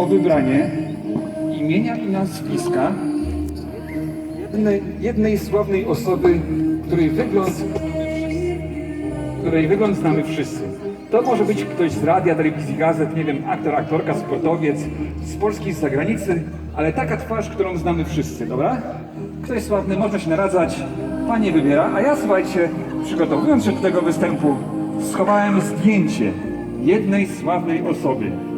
o wybranie imienia i nazwiska jednej, jednej sławnej osoby, której wygląd, której wygląd znamy wszyscy. To może być ktoś z radia, telewizji, gazet, nie wiem, aktor, aktorka, sportowiec, z Polski, z zagranicy, ale taka twarz, którą znamy wszyscy, dobra? Ktoś sławny, można się naradzać, Pani wybiera, a ja słuchajcie, przygotowując się do tego występu, schowałem zdjęcie jednej sławnej osoby.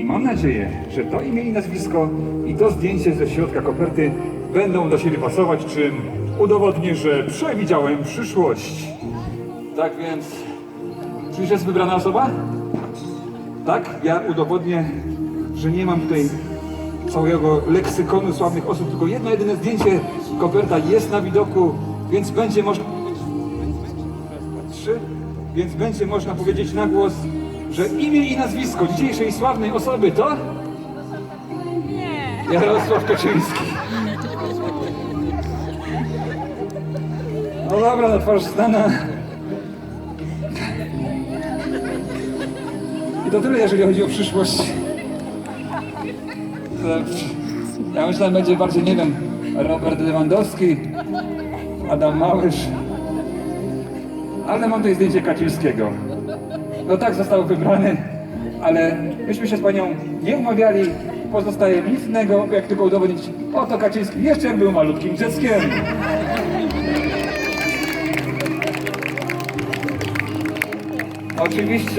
I mam nadzieję, że to imię i nazwisko i to zdjęcie ze środka koperty będą do siebie pasować, czym udowodnię, że przewidziałem przyszłość. Tak więc, czy już jest wybrana osoba? Tak, ja udowodnię, że nie mam tutaj całego leksykonu sławnych osób, tylko jedno jedyne zdjęcie, koperta jest na widoku, więc będzie można trzy, więc będzie można powiedzieć na głos, że imię i nazwisko dzisiejszej sławnej osoby to Nie. Jarosław Kaczyński. No dobra, no twarz znana. I to tyle, jeżeli chodzi o przyszłość. To Ja myślałem, będzie bardziej, nie wiem, Robert Lewandowski, Adam Małysz. Ale mam tutaj zdjęcie Kaczyńskiego. No tak, został wybrany, ale myśmy się z panią nie umawiali. Pozostaje nic innego, jak tylko udowodnić, oto Kaczyński jeszcze był malutkim dzieckiem. Oczywiście.